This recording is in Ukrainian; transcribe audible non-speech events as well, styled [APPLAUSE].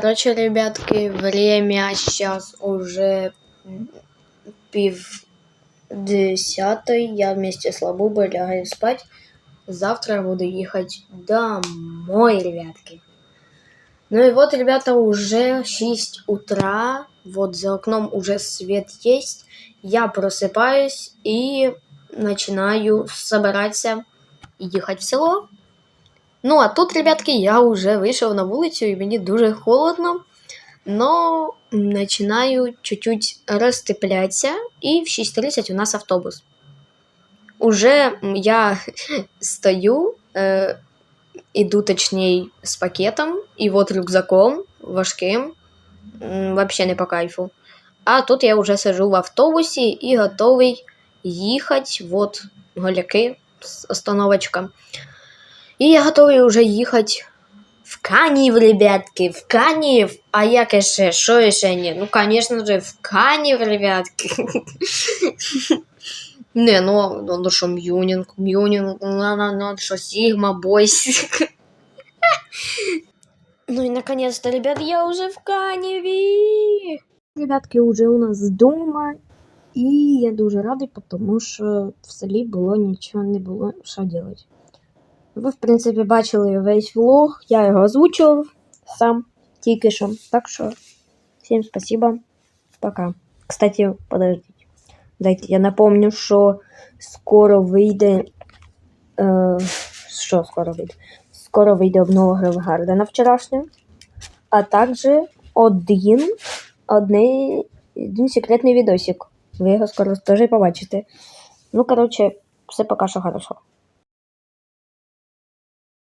Короче, ребятки, время сейчас уже пів десятой. Я вместе с Лабубой лягаю спать. Завтра буду ехать домой, ребятки. Ну и вот, ребята, уже 6 утра. Вот за окном уже свет есть. Я просыпаюсь и начинаю собираться ехать в село. Ну, а тут, ребятки, я уже вийшов на вулицю і мені дуже холодно. Но починаю чуть-чуть розтеплятися, і в 6.30 у нас автобус. Уже я [LAUGHS] стою, е, іду точнее з пакетом, і от рюкзаком важким, вообще не по кайфу. А тут я вже сижу в автобусі і готовий їхати. Вот голяки, с- остановочка. І я готовий вже їхати в Канів, ребятки, в Канів. А як ще? Що ще ні? Ну, звісно же, в Канів, ребятки. [LAUGHS] Не, ну, ну, ну що Мюнінг, Мюнінг, ну, ну, ну, що Сігма, Бойс. Ну и наконец-то, ребят, я уже в Каневе. Ребятки, уже у нас дома. І я дуже радий, тому що в селі було нічого не було що робити. Ви, в принципі, бачили весь влог, я його озвучував сам тільки що. Так що всім спасибо. Пока. Кстати, подождіть. Дайте я напомню, що скоро вийде. Е, що скоро вийде? Скоро вийде обнова Гревгардена вчорашня. А також один, одний, один секретний відосик. Ви його скоро теж побачите. Ну, коротше, все поки що хорошо.